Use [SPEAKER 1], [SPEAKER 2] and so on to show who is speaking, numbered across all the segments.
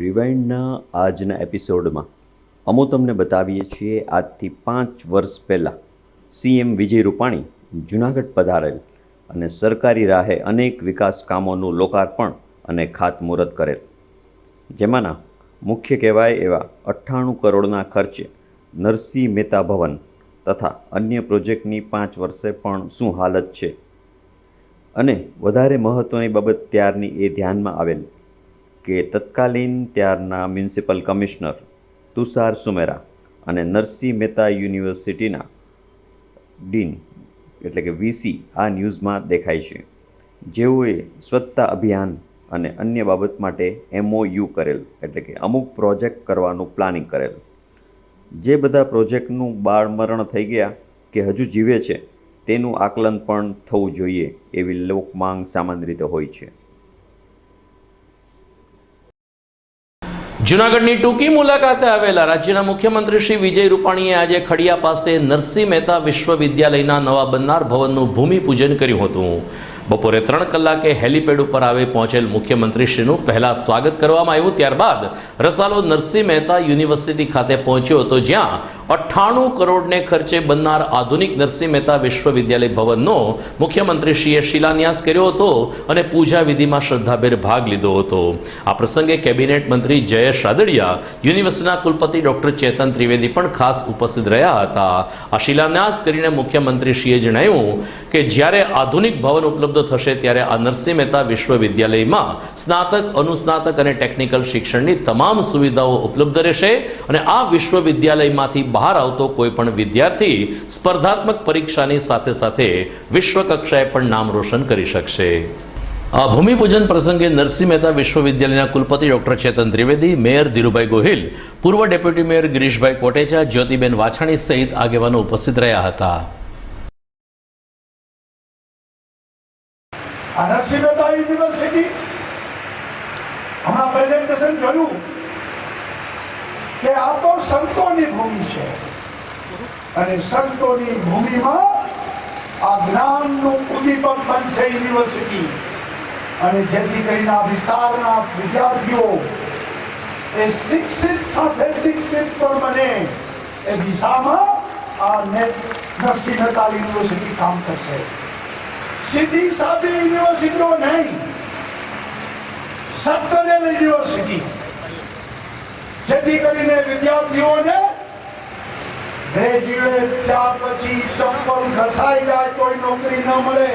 [SPEAKER 1] રિવાઇન્ડના આજના એપિસોડમાં અમો તમને બતાવીએ છીએ આજથી પાંચ વર્ષ પહેલાં સીએમ વિજય રૂપાણી જૂનાગઢ પધારેલ અને સરકારી રાહે અનેક વિકાસ કામોનું લોકાર્પણ અને ખાતમુહૂર્ત કરેલ. જેમાંના મુખ્ય કહેવાય એવા અઠ્ઠાણું કરોડના ખર્ચે નરસિંહ મહેતા ભવન તથા અન્ય પ્રોજેક્ટની પાંચ વર્ષે પણ શું હાલત છે અને વધારે મહત્ત્વની બાબત ત્યારની એ ધ્યાનમાં આવેલ કે તત્કાલીન ત્યારના મ્યુનિસિપલ કમિશનર તુષાર સુમેરા અને નરસિંહ મહેતા યુનિવર્સિટીના ડીન એટલે કે વીસી આ ન્યૂઝમાં દેખાય છે. જેઓએ સ્વચ્છતા અભિયાન અને અન્ય બાબત માટે એમઓયુ કરેલ એટલે કે અમુક પ્રોજેક્ટ કરવાનું પ્લાનિંગ કરેલ. જે બધા પ્રોજેક્ટનું બાળમરણ થઈ ગયા કે હજુ જીવે છે, તેનું આકલન પણ થવું જોઈએ એવી લોકમાંગ સામાન્ય રીતે હોય છે.
[SPEAKER 2] જૂનાગઢની ટૂંકી મુલાકાતે આવેલા રાજ્યના મુખ્યમંત્રી શ્રી વિજય રૂપાણીએ આજે ખડિયા પાસે નરસિંહ મહેતા વિશ્વવિદ્યાલયના નવા બનનાર ભવનનું ભૂમિપૂજન કર્યું હતું. બપોરે ત્રણ કલાકે હેલીપેડ ઉપર આવે પહોંચેલ મુખ્યમંત્રીશ્રીનું પહેલાં સ્વાગત કરવામાં આવ્યું. ત્યારબાદ રસાલો નરસિંહ મહેતા યુનિવર્સિટી ખાતે પહોંચ્યો હતો, જ્યાં અઠ્ઠાણું કરોડને ખર્ચે બનનાર આધુનિક નરસિંહ મહેતા વિશ્વવિદ્યાલય ભવનનો મુખ્યમંત્રીશ્રીએ શિલાન્યાસ કર્યો હતો અને પૂજા વિધિમાં શ્રદ્ધાભેર ભાગ લીધો હતો. આ પ્રસંગે કેબિનેટ મંત્રી જયેશ રાદડિયા, યુનિવર્સિટીના કુલપતિ ડોક્ટર ચેતન ત્રિવેદી પણ ખાસ ઉપસ્થિત રહ્યા હતા. આ શિલાન્યાસ કરીને મુખ્યમંત્રીશ્રીએ જણાવ્યું કે જ્યારે આધુનિક ભવન ઉપલબ્ધ થશે ત્યારે આ નરસિંહ મહેતા વિશ્વવિદ્યાલયમાં સ્નાતક, અનુસ્નાતક અને ટેકનિકલ શિક્ષણની તમામ સુવિધાઓ ઉપલબ્ધ રહેશે અને આ વિશ્વવિદ્યાલયમાંથી બહાર આવતો કોઈ પણ વિદ્યાર્થી સ્પર્ધાત્મક પરીક્ષાની સાથે સાથે વિશ્વ કક્ષાએ પણ નામ રોશન કરી શકશે. આ ભૂમિપૂજન પ્રસંગે નરસિંહ મહેતા વિશ્વવિદ્યાલયના કુલપતિ ડોક્ટર ચેતન ત્રિવેદી, મેયર ધીરુભાઈ ગોહિલ, પૂર્વ ડેપ્યુટી મેયર ગિરીશભાઈ કોટેચા, જ્યોતિબેન વાછાણી સહિત આગેવાનો ઉપસ્થિત રહ્યા હતા.
[SPEAKER 3] આ યુનિવર્સિટી. હમણાં પ્રેઝન્ટેશન જોયું કે આ તો સંતોની ભૂમિ છે. અને સંતોની ભૂમિમાં આ જ્ઞાનનું ઉદ્દીપક બનશે યુનિવર્સિટી. અને જેથી કરીને આ વિસ્તારના વિદ્યાર્થીઓ એ શિક્ષિત સાથે દીક્ષિત પણ બને એ દિશામાં આ નરસિંહ યુનિવર્સિટી કામ કરશે. સીધી સાદી યુનિવર્સિટીઓ નહીં. સત્તરેલ યુનિવર્સિટી. જેથી કરીને વિદ્યાર્થીઓને ગ્રેજ્યુએટ થયા પછી ચપ્પલ ઘસાઈ જાય કોઈ નોકરી ન મળે.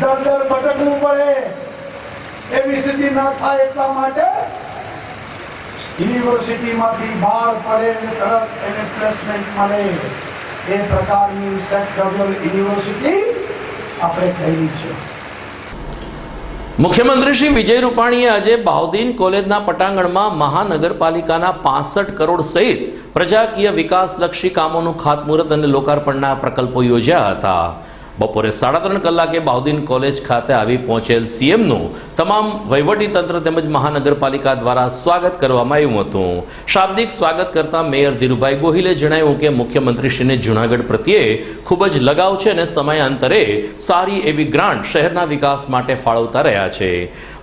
[SPEAKER 3] દર ભટકવું પડે. એવી સ્થિતિ ના થાય એટલા માટે યુનિવર્સિટીમાંથી બહાર પડે ને તરત એને પ્લેસમેન્ટ મળે. એ પ્રકારની સેક્ટરલ યુનિવર્સિટી આપણે કરી છે
[SPEAKER 2] મુખ્યમંત્રી શ્રી વિજય રૂપાણીએ આજે બાઉદીન કોલેજના પટાંગણમાં મહાનગરપાલિકાના પાસઠ કરોડ સહિત પ્રજાકીય વિકાસલક્ષી કામોનું ખાતમુહૂર્ત અને લોકાર્પણના પ્રકલ્પો યોજ્યા હતા. બપોરે સાડા ત્રણ કલાકે બાઉદીન કોલેજ ખાતે આવી પહોંચેલ સીએમનું તમામ વહીવટીતંત્ર તેમજ મહાનગરપાલિકા દ્વારા સ્વાગત કરવામાં આવ્યું હતું. શાબ્દિક સ્વાગત કરતા મેયર ધીરુભાઈ ગોહિલે જણાવ્યું કે મુખ્યમંત્રીશ્રીને જૂનાગઢ પ્રત્યે ખૂબ જ લગાવ છે અને સમયાંતરે સારી એવી ગ્રાન્ટ શહેરના વિકાસ માટે ફાળવતા રહ્યા છે.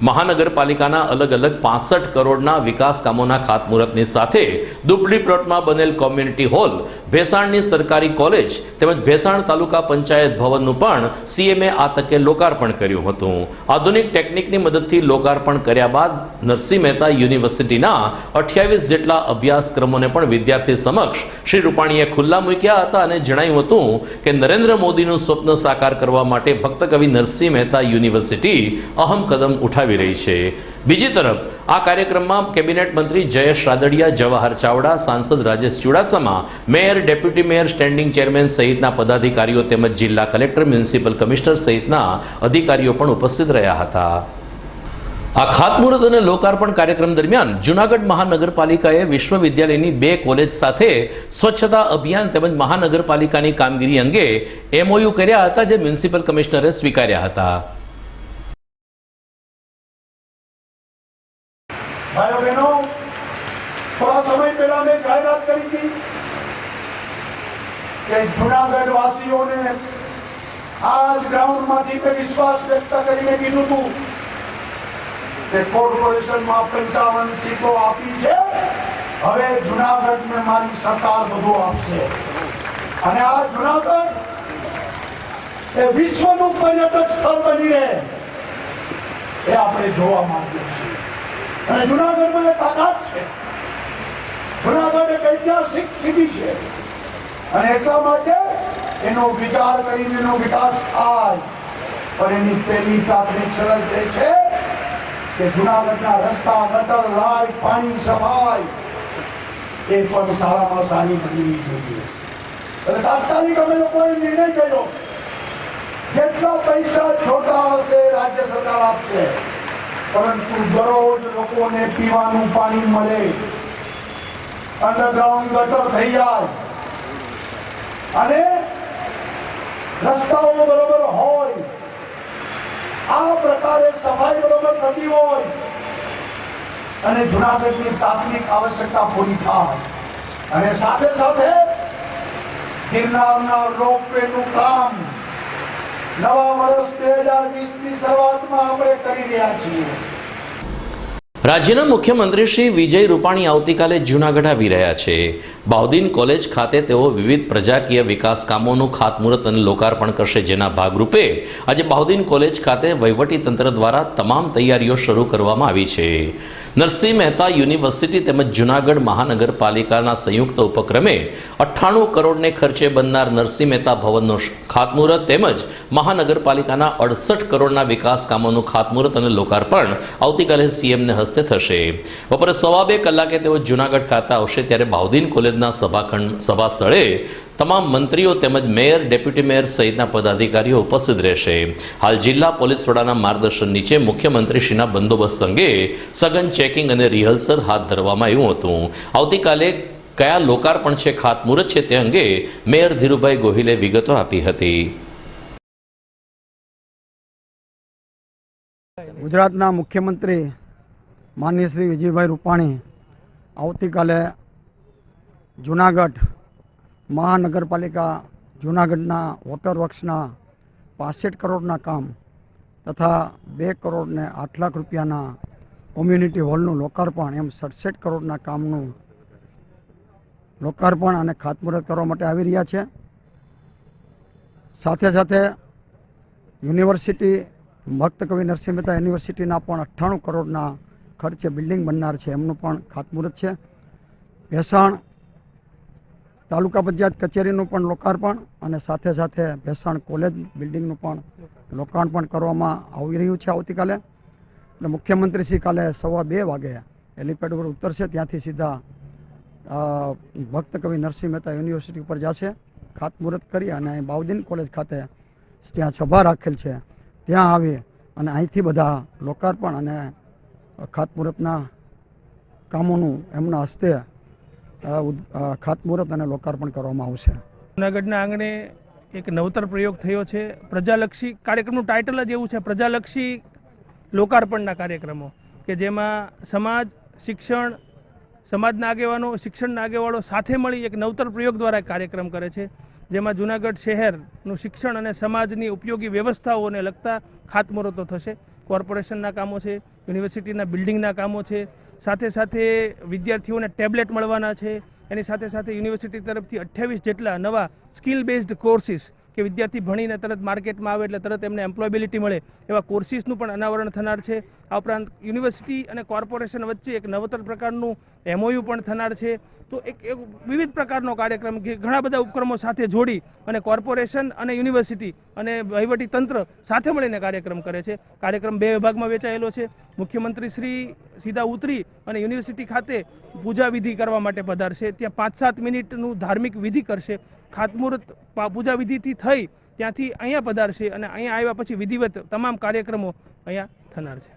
[SPEAKER 2] મહાનગરપાલિકાના અલગ અલગ પાસઠ કરોડના વિકાસ કામોના ખાતમુહૂર્તની સાથે દુબળી પ્લોટમાં બનેલ કોમ્યુનિટી હોલ, ભેસાણની સરકારી કોલેજ તેમજ ભેસાણ તાલુકા પંચાયત ભવનનું પણ સીએમએ આ તકે લોકાર્પણ કર્યું હતું. આધુનિક ટેકનિકની મદદથી લોકાર્પણ કર્યા બાદ નરસિંહ મહેતા યુનિવર્સિટીના અઠ્યાવીસ જેટલા અભ્યાસક્રમોને પણ વિદ્યાર્થી સમક્ષ શ્રી રૂપાણીએ ખુલ્લા મૂક્યા હતા અને જણાવ્યું હતું કે નરેન્દ્ર મોદીનું સ્વપ્ન સાકાર કરવા માટે ભક્ત કવિ નરસિંહ મહેતા યુનિવર્સિટી અહમ કદમ ઉઠાવી રહી છે. બીજી તરફ, આ કાર્યક્રમમાં કેબિનેટ મંત્રી જયેશ રાદડિયા, જવાહર ચાવડા, સાંસદ Rajesh Chudasama, mayor, deputy mayor, standing chairman સહિતના પદાધિકારીઓ તેમજ જિલ્લા કલેક્ટર, મ્યુનિસિપલ કમિશનર સહિતના અધિકારીઓ પણ ઉપસ્થિત રહ્યા હતા. આ ખાતમુહૂર્ત અને લોકાર્પણ કાર્યક્રમ દરમિયાન જૂનાગઢ મહાનગરપાલિકાએ વિશ્વવિદ્યાલયની બે કોલેજ સાથે સ્વચ્છતા અભિયાન તેમજ મહાનગરપાલિકાની કામગીરી અંગે એમઓયુ કર્યા હતા, જે મ્યુનિસિપલ કમિશનરે સ્વીકાર્યા હતા.
[SPEAKER 3] ભાઈઓ બહેનો, થોડા સમય પહેલા મેં જાહેરાત કરી હતી કે જુનાગઢ વાસીઓને આ જ ગ્રાઉન્ડમાંથી મેં વિશ્વાસ વ્યક્ત કરીને કીધું હતું આપી છે, હવે જુનાગઢને મારી સરકાર બધું આપશે. અને આ જુનાગઢ એ વિશ્વનું પર્યટક સ્થળ રહે, એ આપણે જોવા માંગીએ છીએ. અને જુનાગઢમાં એ તાકાત છે. જુનાગઢ એક ઐતિહાસિક સિટી છે. અને એટલા માટે એનો વિચાર કરીને એનો વિકાસ થાય. પણ એની પહેલી પ્રાથમિક શરત એ છે કે જુનાગઢના રસ્તા, ગટર લાઈટ પાણી, સફાઈ એ પણ સારામાં સારી બનવી જોઈએ. એટલે તાત્કાલિક અમે લોકોએ નિર્ણય કર્યો, જેટલા પૈસા જોતા હશે રાજ્ય સરકાર આપશે. પરંતુ દરરોજ લોકોને પીવાનું પાણી મળે. અંડરગ્રાઉન્ડ ગટર થઈ જાય. અને રસ્તાઓ બરોબર હોય. આ પ્રકારે સફાઈ બરોબર થતી હોય. અને જુનાગઢની તાત્વિક આવશ્યકતા પૂરી થાય. અને સાથે સાથે ગિરનારના રોપવેનું કામ નવા વર્ષ બે હજાર શરૂઆતમાં આપણે કરી રહ્યા છીએ.
[SPEAKER 2] રાજ્યના મુખ્યમંત્રી શ્રી વિજય રૂપાણી આવતીકાલે જૂનાગઢ આવી રહ્યા છે. બાઉદીન કોલેજ ખાતે તેઓ વિવિધ પ્રજાકીય વિકાસ કામોનું ખાતમુહૂર્ત અને લોકાર્પણ કરશે. જેના ભાગરૂપે આજે બાઉદીન કોલેજ ખાતે વહીવટી તંત્ર દ્વારા તમામ તૈયારીઓ શરૂ કરવામાં આવી છે. નરસિંહ મહેતા યુનિવર્સિટી તેમજ જૂનાગઢ મહાનગરપાલિકાના સંયુક્ત ઉપક્રમે અઠ્ઠાણું કરોડને ખર્ચે બનનાર નરસિંહ મહેતા ભવનનો ખાતમુહૂર્ત તેમજ મહાનગરપાલિકાના અડસઠ કરોડના વિકાસ કામોનું ખાતમુહૂર્ત અને લોકાર્પણ આવતીકાલે સીએમને હસ્તે થશે. બપોરે સવા બે કલાકે તેઓ જૂનાગઢ ખાતે આવશે. ત્યારે બાઉદીન કોલેજના સભાખંડ સભા સ્થળે તમામ મંત્રીઓ તેમજ મેયર, ડેપ્યુટી મેયર સહિતના પદાધિકારીઓ ઉપસ્થિત રહેશે. હાલ જિલ્લા પોલીસ વડાના માર્ગદર્શન નીચે મુખ્યમંત્રીશ્રીના બંદોબસ્ત અંગે સઘન ચેકિંગ અને રિહર્સલ હાથ ધરવામાં આવ્યું હતું. આવતીકાલે કયા લોકાર્પણ છે, ખાતમુહૂર્ત છે તે અંગે મેયર ધીરુભાઈ ગોહિલે વિગતો આપી હતી.
[SPEAKER 4] ગુજરાતના મુખ્યમંત્રી માનનીય શ્રી વિજયભાઈ રૂપાણી આવતીકાલે જુનાગઢ મહાનગરપાલિકા જુનાગઢના વોટર વર્ક્સના પાસઠ કરોડના કામ તથા બે કરોડને આઠ લાખ રૂપિયાના કોમ્યુનિટી હોલનું લોકાર્પણ એમ સડસઠ કરોડના કામનું લોકાર્પણ અને ખાતમુહૂર્ત કરવા માટે આવી રહ્યા છે. સાથે સાથે યુનિવર્સિટી ભક્ત કવિ નરસિંહ મહેતા યુનિવર્સિટીના પણ અઠ્ઠાણું કરોડના ખર્ચે બિલ્ડિંગ બનનાર છે. એમનું પણ ખાતમુહૂર્ત છે. ભેસાણ તાલુકા પંચાયત કચેરીનું પણ લોકાર્પણ અને સાથે સાથે ભેસાણ કોલેજ બિલ્ડિંગનું પણ લોકાર્પણ કરવામાં આવી રહ્યું છે આવતીકાલે. એટલે મુખ્યમંત્રી શ્રી કાલે સવા બે વાગે હેલિપેડ ઉપર ઉતરશે. ત્યાંથી સીધા ભક્ત કવિ નરસિંહ મહેતા યુનિવર્સિટી ઉપર જશે. ખાતમુહૂર્ત કરી અને અહીં બાઉદીન કોલેજ ખાતે ત્યાં સભા રાખેલ છે. ત્યાં આવી અને અહીંથી બધા લોકાર્પણ અને ખાતમુહૂર્તના કામોનું એમના હસ્તે ખાતમુહૂર્ત અને લોકાર્પણ કરવામાં આવશે.
[SPEAKER 5] જુનાગઢના આંગણે એક નવતર પ્રયોગ થયો છે. પ્રજાલક્ષી કાર્યક્રમનું ટાઇટલ જ એવું છે, પ્રજાલક્ષી લોકાર્પણના કાર્યક્રમો, કે જેમાં સમાજ, શિક્ષણ, સમાજના આગેવાનો, શિક્ષણના આગેવાનો સાથે મળી એક નવતર પ્રયોગ દ્વારા કાર્યક્રમ કરે છે. જેમાં જૂનાગઢ શહેરનું શિક્ષણ અને સમાજની ઉપયોગી વ્યવસ્થાઓને લગતા ખાતમુહૂર્તો થશે. કોર્પોરેશનના કામો છે, યુનિવર્સિટીના બિલ્ડિંગના કામો છે, સાથે સાથે વિદ્યાર્થીઓને ટેબ્લેટ મળવાના છે એની સાથે સાથે યુનિવર્સિટી તરફથી અઠ્યાવીસ જેટલા નવા સ્કિલ બેઝડ કોર્સિસ કે વિદ્યાર્થી ભણીને તરત માર્કેટમાં આવે એટલે તરત એમને એમ્પ્લોયબિલિટી મળે એવા કોર્સિસનું પણ અનાવરણ થનાર છે. આ ઉપરાંત યુનિવર્સિટી અને કોર્પોરેશન વચ્ચે એક નવતર પ્રકારનું એમઓયુ પણ થનાર છે. તો એક એક વિવિધ પ્રકારનો કાર્યક્રમ ઘણા બધા ઉપક્રમો સાથે જોડી અને કોર્પોરેશન અને યુનિવર્સિટી અને વહીવટી તંત્ર સાથે મળીને કાર્યક્રમ કરે છે. કાર્યક્રમ બે વિભાગમાં વેચાયેલો છે. મુખ્યમંત્રી શ્રી સીધા ઉતરી અને યુનિવર્સિટી ખાતે પૂજા વિધિ કરવા માટે પધારશે. ત્યાં પાંચ સાત મિનિટનું ધાર્મિક વિધિ કરશે. ખાતમુહૂર્ત પૂજા વિધિથી થઈ ત્યાંથી અહીંયા પધારશે અને અહીંયા આવ્યા પછી વિધિવત તમામ કાર્યક્રમો અહીંયા થનાર છે.